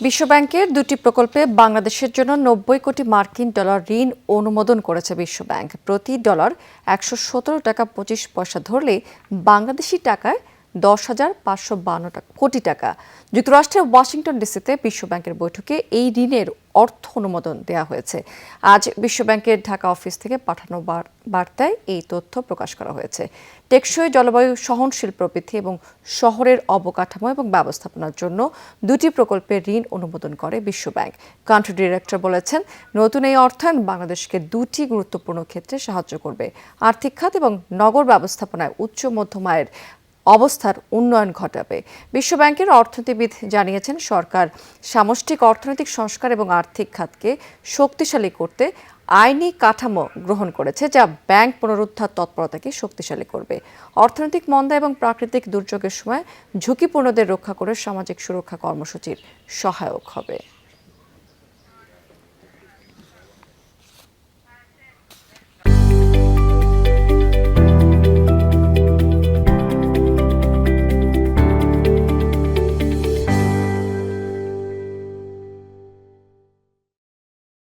বিশ্বব্যাংকের দুটি প্রকল্পে বাংলাদেশের জন্য নব্বই কোটি মার্কিন ডলার ঋণ অনুমোদন করেছে বিশ্বব্যাংক। প্রতি ডলার একশো সতেরো টাকা পঁচিশ পয়সা ধরলে বাংলাদেশি টাকায় দশ হাজার পাঁচশো বান্ন কোটি টাকা। যুক্তরাষ্ট্রের ওয়াশিংটন ডিসিতে বিশ্বব্যাংকের বৈঠকে এই ঋণের অর্থ অনুমোদন দেওয়া হয়েছে। আজ বিশ্বব্যাংকের ঢাকা অফিস থেকে পাঠানো বার্তায় এই তথ্য প্রকাশ করা হয়েছে। টেকসই জলবায়ু সহনশীল প্রবৃদ্ধি এবং শহরের অবকাঠামো এবং ব্যবস্থাপনার জন্য দুটি প্রকল্পের ঋণ অনুমোদন করে বিশ্বব্যাংক। কান্ট্রি ডিরেক্টর বলেছেন, নতুন এই অর্থায়ন বাংলাদেশকে দুটি গুরুত্বপূর্ণ ক্ষেত্রে সাহায্য করবে। আর্থিক খাত এবং নগর ব্যবস্থাপনায় উচ্চ মধ্যম আয়ের অবস্থার উন্নয়ন ঘটাবে। বিশ্বব্যাংকের অর্থনীতিবিদ জানিয়েছেন, সরকার সামষ্টিক অর্থনৈতিক সংস্কার এবং আর্থিক খাতকে শক্তিশালী করতে আইনি কাঠামো গ্রহণ করেছে, যা ব্যাংক পুনরুদ্ধার তৎপরতাকে শক্তিশালী করবে। অর্থনৈতিক মন্দা এবং প্রাকৃতিক দুর্যোগের সময় ঝুঁকিপূর্ণদের রক্ষা করে সামাজিক সুরক্ষা কর্মসূচির সহায়ক হবে।